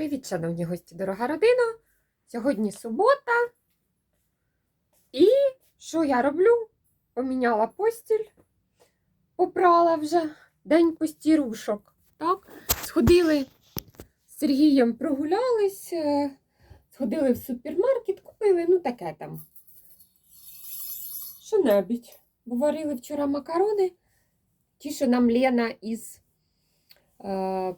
Привіт, шановні гості, дорога родина. Сьогодні субота. І що я роблю? Поміняла постіль, попрала вже день постірушок. Так? Сходили з Сергієм, прогулялись, е, сходили в супермаркет, купили, ну таке там. Що-небудь. Бо варили вчора макарони. Ті, що нам Лена із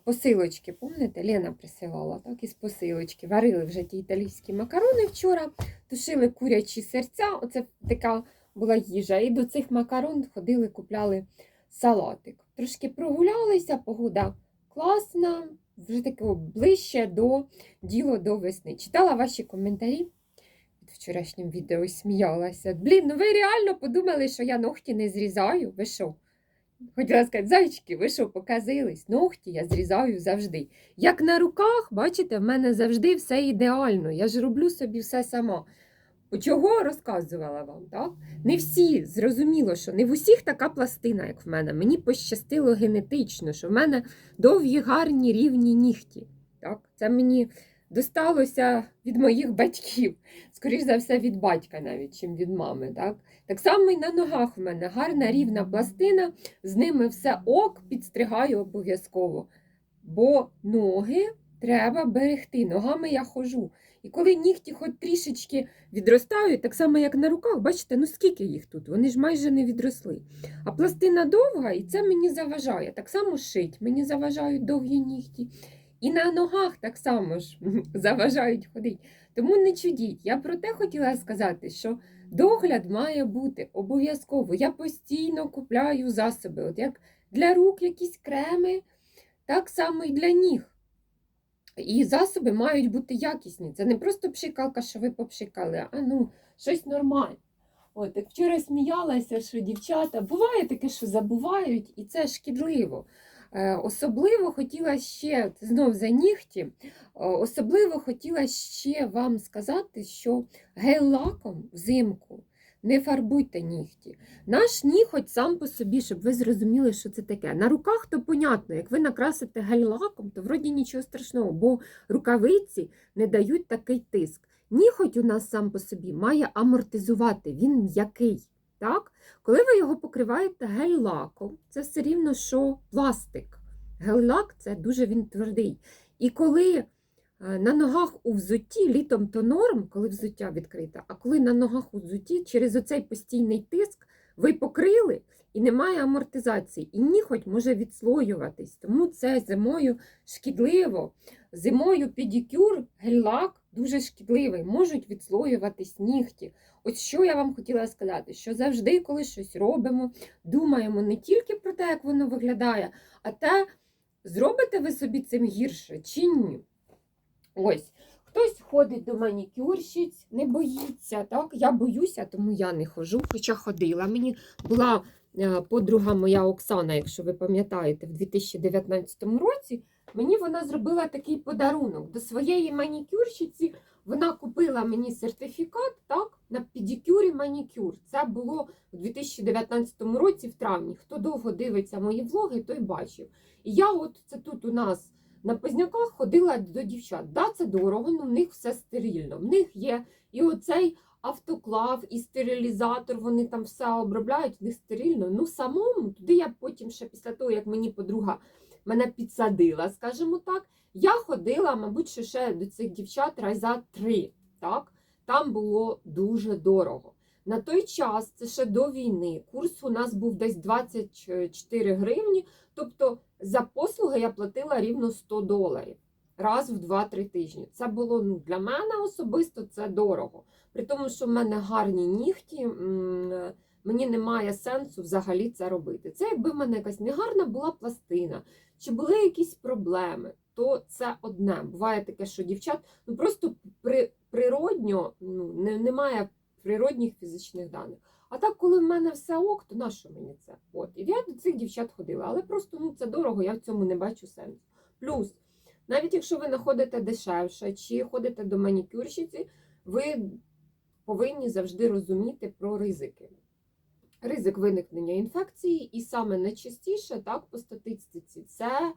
посилочки, пам'ятаєте, Лена присилала, так, із посилочки. Варили вже ті італійські макарони вчора, тушили курячі серця. Оце така була їжа. І до цих макарон ходили, купляли салатик. Трошки прогулялися, погода класна, вже таке ближче до діло до весни. Читала ваші коментарі. Під вчорашнім відео сміялася. Блін, ну ви реально подумали, що я ногті не зрізаю? Ви що? Хотіла сказати, зайчики, ви що, показились? Ногті я зрізаю завжди. Як на руках, бачите, в мене завжди все ідеально. Я ж роблю собі все сама. Чого розказувала вам, так? Не всі зрозуміло, що не в усіх така пластина, як в мене. Мені пощастило генетично, що в мене довгі, гарні, рівні нігті. Так? Це мені досталося від моїх батьків, скоріш за все, від батька навіть, чим від мами. Так, так само і на ногах в мене гарна рівна пластина, з ними все ок, підстригаю обов'язково. Бо ноги треба берегти. Ногами я хожу. І коли нігті хоч трішечки відростають, так само, як на руках, бачите, ну скільки їх тут? Вони ж майже не відросли. А пластина довга, і це мені заважає. Так само шить, мені заважають довгі нігті. І на ногах так само ж заважають ходити. Тому не чудіть. Я про те хотіла сказати, що догляд має бути обов'язково. Я постійно купляю засоби. От як для рук якісь креми, так само і для ніг. І засоби мають бути якісні. Це не просто пшикалка, що ви попшикали, а ну, щось нормальне. От, як вчора сміялася, що дівчата буває таке, що забувають, і це шкідливо. Е, Особливо хотіла ще знов за нігті, е, особливо хотіла ще вам сказати, що гель-лаком взимку не фарбуйте нігті. Наш ніготь сам по собі, щоб ви зрозуміли, що це таке. На руках то понятно, як ви накрасите гель-лаком, то вроді нічого страшного, бо рукавиці не дають такий тиск. Ніготь у нас сам по собі має амортизувати, він м'який. Так? Коли ви його покриваєте гель-лаком, це все рівно, що пластик. Гель-лак це дуже він твердий. І коли е, на ногах у взутті, літом то норм, коли взуття відкрите, а коли на ногах у взутті, через оцей постійний тиск ви покрили і немає амортизації, і ніготь може відслоюватись. Тому це зимою шкідливо. Зимою педикюр, гель-лак дуже шкідливий, можуть відслоюватись нігті. Ось що я вам хотіла сказати, що завжди, коли щось робимо, думаємо не тільки про те, як воно виглядає, а те, зробите ви собі цим гірше чи ні. Ось, хтось ходить до манікюрщиць, не боїться. так? Я боюся, тому я не хожу, хоча ходила. Мені була подруга моя Оксана, якщо ви пам'ятаєте, в 2019 році. Мені вона зробила такий подарунок до своєї манікюрщиці. Вона купила мені сертифікат так, на педикюр і манікюр. Це було у 2019 році, в травні. Хто довго дивиться мої влоги, той бачив. І я, от це тут у нас на Позняках ходила до дівчат. Да, це дорого, але в них все стерильно. В них є і оцей автоклав, і стерилізатор. Вони там все обробляють, не стерильно. Ну самому туди я потім ще після того, як мені подруга мене підсадила, скажімо так. Я ходила, мабуть, ще до цих дівчат раза три. Так? Там було дуже дорого. На той час, це ще до війни, курс у нас був десь 24 гривні. Тобто за послуги я платила рівно 100 доларів раз в 2-3 тижні. Це було ну, для мене особисто це дорого. При тому, що в мене гарні нігті, мені немає сенсу взагалі це робити. Це якби в мене якась негарна була пластина, чи були якісь проблеми, то це одне. Буває таке, що дівчат ну просто при, природньо ну, не, немає природних фізичних даних. А так, коли в мене все ок, то на що мені це? От. І я до цих дівчат ходила, але просто ну, це дорого, я в цьому не бачу сенсу. Плюс, навіть якщо ви знаходите дешевше чи ходите до манікюрщиці, ви повинні завжди розуміти про ризики. Ризик виникнення інфекції, і саме найчастіше, так, по статистиці, це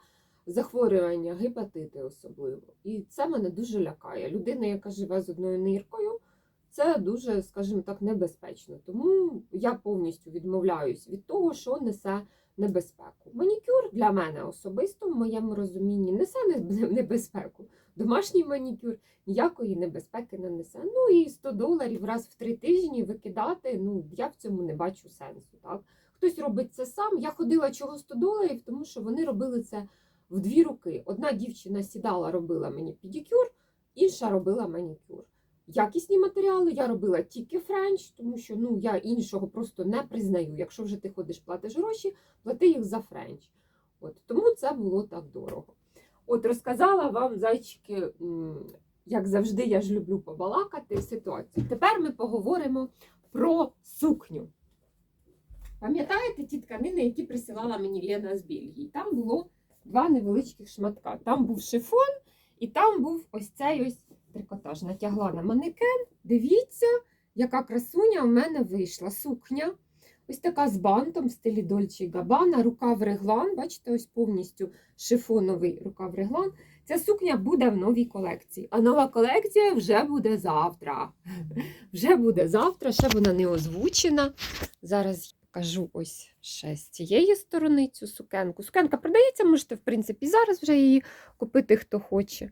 захворювання, гепатити особливо. І це мене дуже лякає. Людина, яка живе з одною ниркою, це дуже, скажімо так, небезпечно. Тому я повністю відмовляюсь від того, що несе небезпеку. Манікюр для мене особисто, в моєму розумінні, несе небезпеку. Домашній манікюр ніякої небезпеки не несе. Ну і 100 доларів раз в три тижні викидати. Ну я в цьому не бачу сенсу. Так хтось робить це сам. Я ходила чого 100 доларів, тому що вони робили це в дві руки. Одна дівчина сідала, робила мені педикюр, інша робила манікюр. Якісні матеріали я робила тільки френч, тому що ну я іншого просто не признаю. Якщо вже ти ходиш, платиш гроші, плати їх за френч. От тому це було так дорого. От розказала вам зайчики, як завжди, я ж люблю побалакати ситуацію. Тепер ми поговоримо про сукню. Пам'ятаєте ті тканини, які присилала мені Лена з Бельгії? Там було два невеличких шматка. Там був шифон, і там був ось цей ось трикотаж. Натягла на манекен. Дивіться, яка красуня в мене вийшла. Сукня. Ось така з бантом в стилі Дольче Габана, рукав реглан. Бачите, ось повністю шифоновий рукав реглан. Ця сукня буде в новій колекції. А нова колекція вже буде завтра. Вже буде завтра, ще вона не озвучена. Зараз покажу ось ще з цієї сторони цю сукенку. Сукенка продається, можете, в принципі, зараз вже її купити, хто хоче.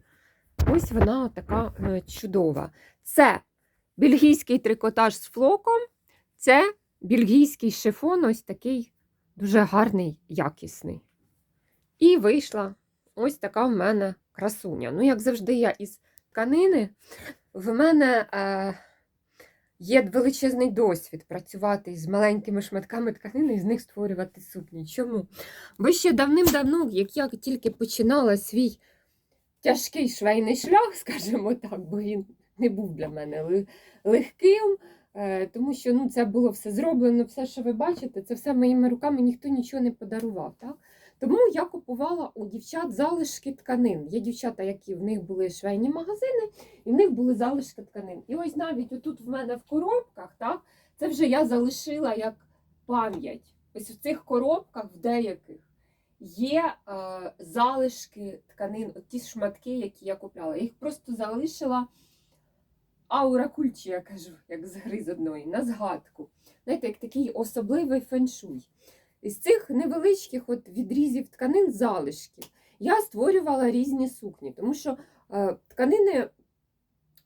Ось вона така е, чудова. Це бельгійський трикотаж з флоком, це бельгійський шифон, ось такий дуже гарний, якісний. І вийшла ось така в мене красуня. Ну, як завжди, я із тканини. В мене е, є величезний досвід працювати з маленькими шматками тканини і з них створювати сукні. Чому? Бо ще давним-давно, як я тільки починала свій тяжкий швейний шлях, скажімо так, бо він не був для мене легким, е, тому що ну, це було все зроблено, все, що ви бачите, це все моїми руками ніхто нічого не подарував. Так? Тому я купувала у дівчат залишки тканин. Є дівчата, які в них були швейні магазини, і в них були залишки тканин. І ось навіть отут в мене в коробках, так, це вже я залишила як пам'ять. Ось в цих коробках в деяких є е, залишки тканин, от ті шматки, які я купляла. Я їх просто залишила аура кульчі, я кажу, як з гри з одної, на згадку. Знаєте, як такий особливий феншуй. Із цих невеличких от відрізів тканин залишків я створювала різні сукні, тому що е, тканини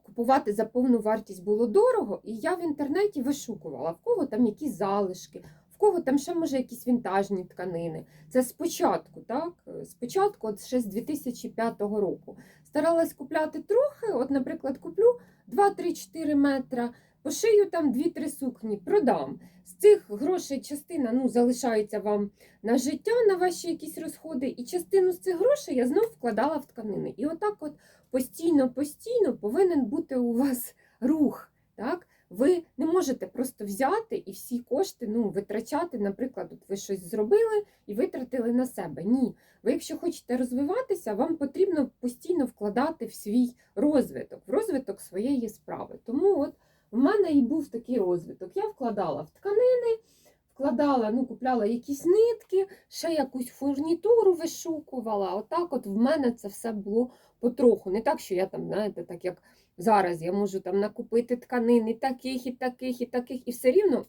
купувати за повну вартість було дорого, і я в інтернеті вишукувала, в кого там які залишки, кого там ще може якісь вінтажні тканини. Це спочатку, так? Спочатку, от ще з 2005 року. Старалась купляти трохи, от, наприклад, куплю 2-3-4 метра, пошию там 2-3 сукні, продам. З цих грошей частина ну, залишається вам на життя, на ваші якісь розходи, і частину з цих грошей я знов вкладала в тканини. І отак от постійно-постійно повинен бути у вас рух. Так? Ви не можете просто взяти і всі кошти ну, витрачати, наприклад, от ви щось зробили і витратили на себе. Ні. Ви, якщо хочете розвиватися, вам потрібно постійно вкладати в свій розвиток, в розвиток своєї справи. Тому от в мене і був такий розвиток. Я вкладала в тканини, вкладала, ну, купляла якісь нитки, ще якусь фурнітуру вишукувала. Отак, от в мене це все було потроху. Не так, що я там, знаєте, так як зараз я можу там накупити тканин і таких, і таких, і таких, і все рівно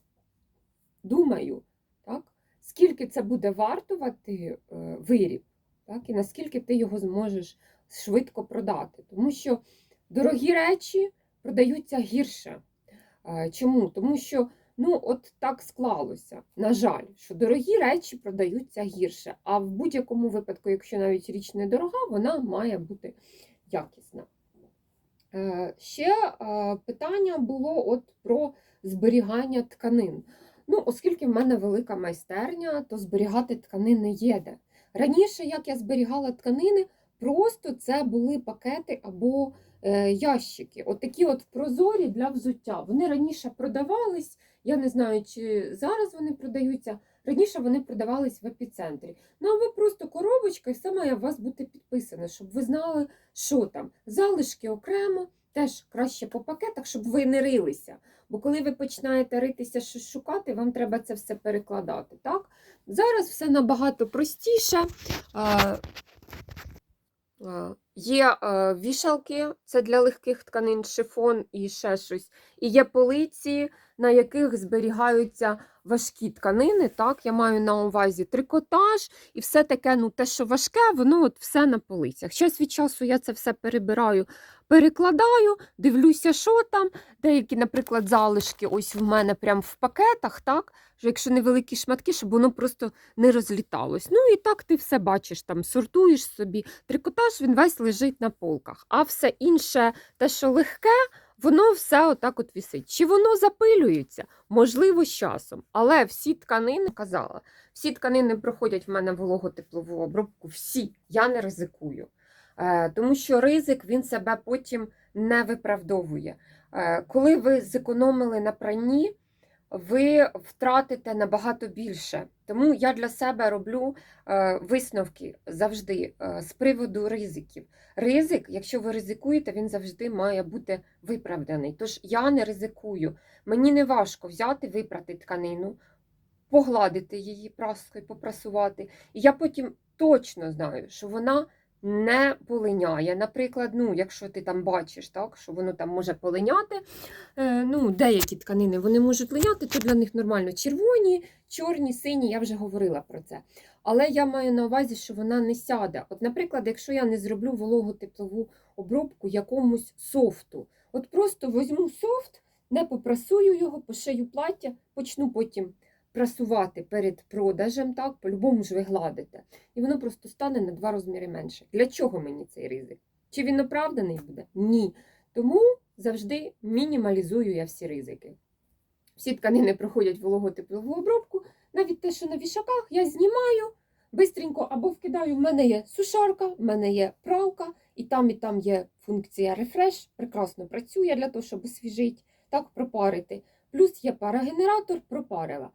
думаю, так, скільки це буде вартувати е, виріб, так, і наскільки ти його зможеш швидко продати. Тому що дорогі речі продаються гірше. Е, Чому? Тому що ну, от так склалося. На жаль, що дорогі речі продаються гірше. А в будь-якому випадку, якщо навіть річ не дорога, вона має бути якісна. Е, Ще е, питання було от про зберігання тканин. Ну, оскільки в мене велика майстерня, то зберігати тканини є де. Раніше, як я зберігала тканини, просто це були пакети або е, ящики. От такі от прозорі для взуття. Вони раніше продавались, я не знаю, чи зараз вони продаються. Раніше вони продавались в епіцентрі. Ну або просто коробочка, і все має у вас бути підписане, щоб ви знали, що там. Залишки окремо, теж краще по пакетах, щоб ви не рилися. Бо коли ви починаєте ритися щось шукати, вам треба це все перекладати. Так? Зараз все набагато простіше. Є е, вішалки, це для легких тканин, шифон і ще щось. І є полиці, на яких зберігаються важкі тканини. Так, я маю на увазі трикотаж і все таке, ну те, що важке, воно от все на полицях. Час від часу я це все перебираю, перекладаю, дивлюся, що там. Деякі, наприклад, залишки, ось в мене прям в пакетах, так, що якщо невеликі шматки, щоб воно просто не розліталось. Ну і так ти все бачиш, там сортуєш собі. Трикотаж він весь лежить на полках, а все інше, те, що легке, воно все отак от вісить. Чи воно запилюється? Можливо, з часом. Але всі тканини, казала, всі тканини проходять в мене вологотеплову обробку, всі, я не ризикую. Е, тому що ризик він себе потім не виправдовує. Е, коли ви зекономили на пранні, ви втратите набагато більше. Тому я для себе роблю е, висновки завжди е, з приводу ризиків. Ризик, якщо ви ризикуєте, він завжди має бути виправданий. Тож я не ризикую. Мені не важко взяти, випрати тканину, погладити її праскою, попрасувати. І я потім точно знаю, що вона не полиняє. Наприклад, ну, якщо ти там бачиш, так, що воно там може полиняти, е, ну, деякі тканини вони можуть линяти, то для них нормально червоні, чорні, сині, я вже говорила про це. Але я маю на увазі, що вона не сяде. От, наприклад, якщо я не зроблю вологотеплову обробку якомусь софту, от просто візьму софт, не попрасую його, пошию плаття, почну потім прасувати перед продажем, так, по-любому ж ви гладите. І воно просто стане на два розміри менше. Для чого мені цей ризик? Чи він оправданий буде? Ні. Тому завжди мінімалізую я всі ризики. Всі тканини проходять вологотеплову обробку. Навіть те, що на вішаках, я знімаю бистренько або вкидаю. В мене є сушарка, в мене є пралка, і там, і там є функція рефреш. Прекрасно працює для того, щоб освіжити, так пропарити. Плюс є парогенератор, пропарила.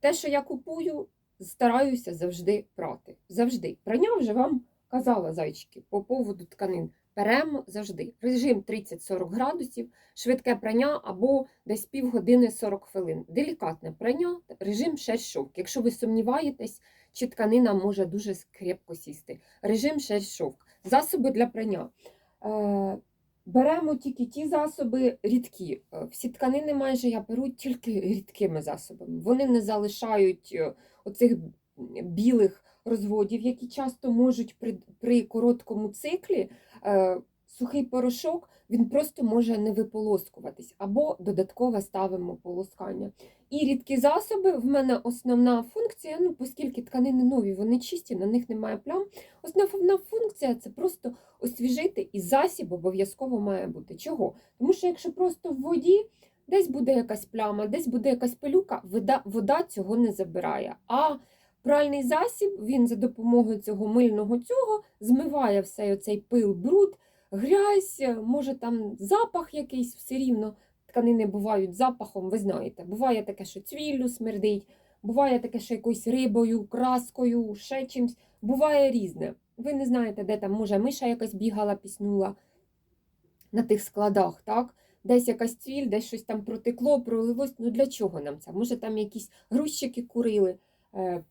Те, що я купую, стараюся завжди прати. Завжди. Прання вже вам казала зайчики по поводу тканин. Беремо завжди. Режим 30-40 градусів, швидке прання або десь півгодини 40 хвилин. Делікатне прання, режим шерсть шовк. Якщо ви сумніваєтесь, чи тканина може дуже крепко сісти. Режим шерсть шовк. Засоби для прання. Беремо тільки ті засоби рідкі. Е, Всі тканини майже я беру тільки рідкими засобами. Вони не залишають е, оцих білих розводів, які часто можуть при, при короткому циклі е, сухий порошок він просто може не виполоскуватись, або додатково ставимо полоскання. І рідкі засоби в мене основна функція, ну оскільки тканини нові, вони чисті, на них немає плям. Основна функція це просто освіжити, і засіб обов'язково має бути. Чого? Тому що якщо просто в воді десь буде якась пляма, десь буде якась пилюка, вода, вода цього не забирає. А пральний засіб він за допомогою цього мильного цього змиває все оцей пил, бруд, грязь, може там запах якийсь все рівно. Тканини бувають запахом, ви знаєте. Буває таке, що цвіллю смердить, буває таке, що якоюсь рибою, краскою, ще чимось. Буває різне. Ви не знаєте, де там, може, миша якась бігала, піснула на тих складах, так? Десь якась цвіль, десь щось там протекло, пролилось. Ну для чого нам це? Може, там якісь грузчики курили, е,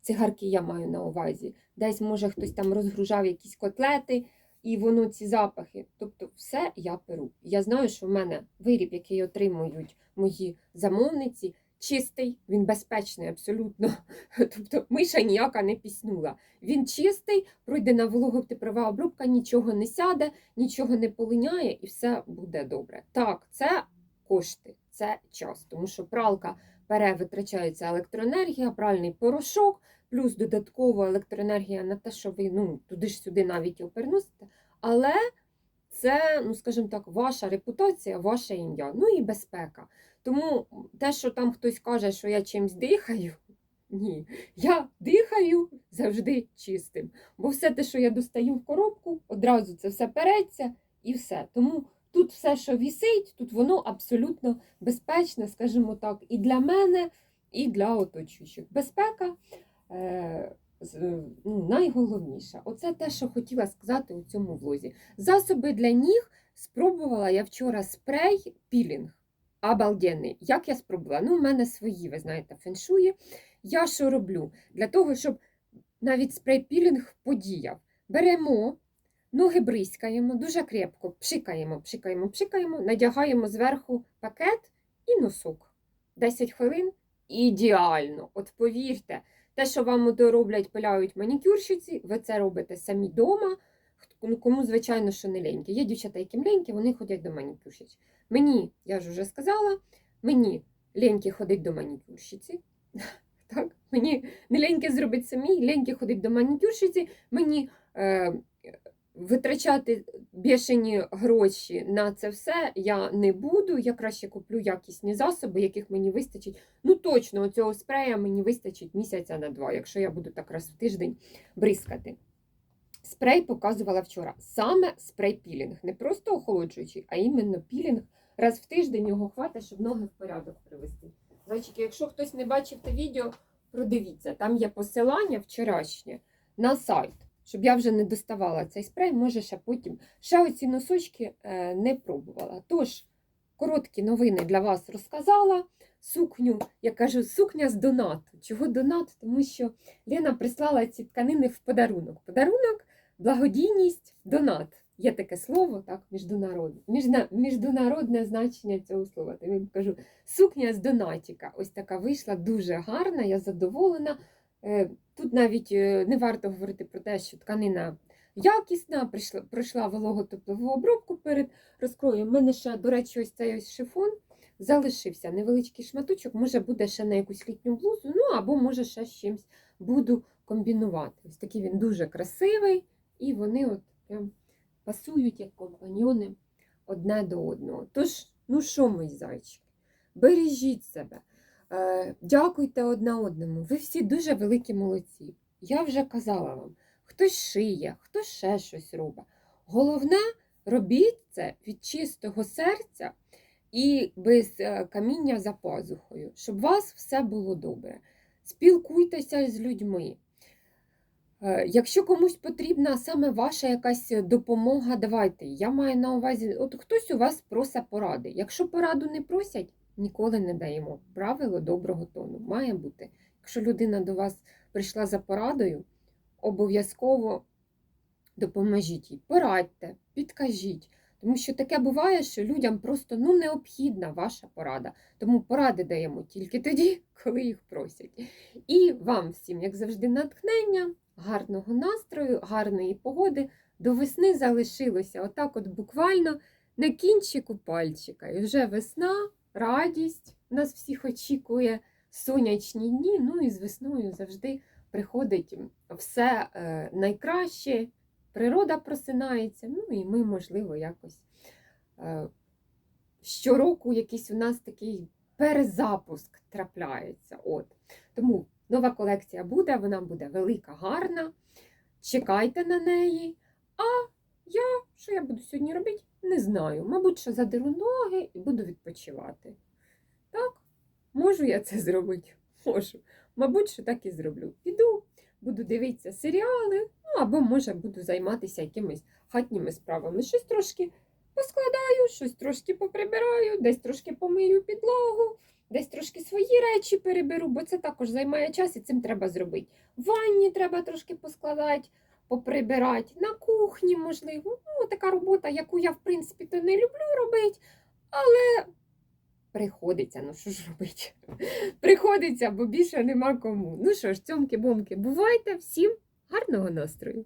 цигарки я маю на увазі. Десь, може, хтось там розгружав якісь котлети, і воно ці запахи. Тобто, все я перу. Я знаю, що в мене виріб, який отримують мої замовниці, чистий, він безпечний абсолютно. Тобто миша ніяка не піснула. Він чистий, пройде на вологотеплова обробка, нічого не сяде, нічого не полиняє і все буде добре. Так, це кошти, це час, тому що пралка пере витрачається електроенергія, пральний порошок, плюс додаткова електроенергія на те, що ви ну, туди ж сюди навіть його переносите. Але це, ну скажімо так, ваша репутація, ваше ім'я, ну і безпека. Тому те, що там хтось каже, що я чимсь дихаю, ні, я дихаю завжди чистим. Бо все те, що я достаю в коробку, одразу це все переться і все. Тому тут все, що вісить, тут воно абсолютно безпечне, скажімо так, і для мене, і для оточуючих. Безпека. Е- з- ну, найголовніше. Оце те, що хотіла сказати у цьому влозі. Засоби для ніг спробувала я вчора спрей пілінг. Обалденний. Як я спробувала? Ну, у мене свої, ви знаєте, феншуї. Я що роблю? Для того, щоб навіть спрей пілінг подіяв. беремо, ноги бризкаємо дуже крепко, пшикаємо, пшикаємо, пшикаємо, надягаємо зверху пакет і носок. 10 хвилин ідеально. От повірте, те, що вам дороблять, роблять, пиляють манікюрщиці, ви це робите самі вдома. Кому, звичайно, що не ленькі. Є дівчата, яким ленькі, вони ходять до манікюрщиці. Мені, я ж вже сказала, мені ленькі ходить до манікюрщиці. Так? Мені не леньке зробити самі, ленькі ходить до манікюрщиці, мені е, витрачати бешені гроші на це все я не буду. Я краще куплю якісні засоби, яких мені вистачить. Ну точно, цього спрея мені вистачить місяця на два, якщо я буду так раз в тиждень бризкати. Спрей показувала вчора. Саме спрей-пілінг. Не просто охолоджуючий, а іменно пілінг. Раз в тиждень його хватить, щоб ноги в порядок привести. Зайчики, якщо хтось не бачив те відео, продивіться. Там є посилання вчорашнє на сайт. Щоб я вже не доставала цей спрей, може ще потім. Ще оці носочки е, не пробувала. Тож, короткі новини для вас розказала. Сукню, я кажу, сукня з донату. Чого донат? Тому що Лена прислала ці тканини в подарунок. Подарунок, благодійність, донат. Є таке слово, так, міжнародне, міжна, міжнародне значення цього слова. Тому я кажу, сукня з донатіка. Ось така вийшла дуже гарна, я задоволена. Е, Тут навіть е, не варто говорити про те, що тканина якісна, прийшла, пройшла вологотеплову обробку перед розкроєм. У мене ще, до речі, ось цей ось шифон залишився невеличкий шматочок, може буде ще на якусь літню блузу, ну або може ще з чимось буду комбінувати. Ось такий він дуже красивий, і вони от прям пасують як компаньйони одне до одного. Тож, ну що, мої зайчики, бережіть себе. Е, Дякуйте одне одному. Ви всі дуже великі молодці. Я вже казала вам, хтось шиє, хтось ще щось робить. Головне, робіть це від чистого серця і без е, каміння за пазухою, щоб у вас все було добре. Спілкуйтеся з людьми. Е, Якщо комусь потрібна саме ваша якась допомога, давайте. Я маю на увазі, от хтось у вас просить поради. Якщо пораду не просять, ніколи не даємо. Правило доброго тону має бути. Якщо людина до вас прийшла за порадою, обов'язково допоможіть їй, порадьте, підкажіть. Тому що таке буває, що людям просто ну, необхідна ваша порада. Тому поради даємо тільки тоді, коли їх просять. І вам всім, як завжди, натхнення, гарного настрою, гарної погоди. До весни залишилося отак, от буквально на кінчику пальчика. І вже весна, радість нас всіх очікує, сонячні дні. Ну і з весною завжди приходить все е, найкраще. Природа просинається, ну і ми, можливо, якось е, щороку якийсь у нас такий перезапуск трапляється. От. Тому нова колекція буде, вона буде велика, гарна. Чекайте на неї. А я, що я буду сьогодні робити, не знаю. Мабуть, що задеру ноги і буду відпочивати. Так, можу я це зробити? Можу. Мабуть, що так і зроблю. Піду, буду дивитися серіали, ну або, може, буду займатися якимись хатніми справами. Щось трошки поскладаю, щось трошки поприбираю, десь трошки помию підлогу, десь трошки свої речі переберу, бо це також займає час і цим треба зробити. В ванні треба трошки поскладати, поприбирати, на кухні, можливо. Ну, така робота, яку я, в принципі, то не люблю робити, але приходиться, ну що ж робити? Приходиться, бо більше нема кому. Ну що ж, цьомки-бомки, бувайте всім гарного настрою!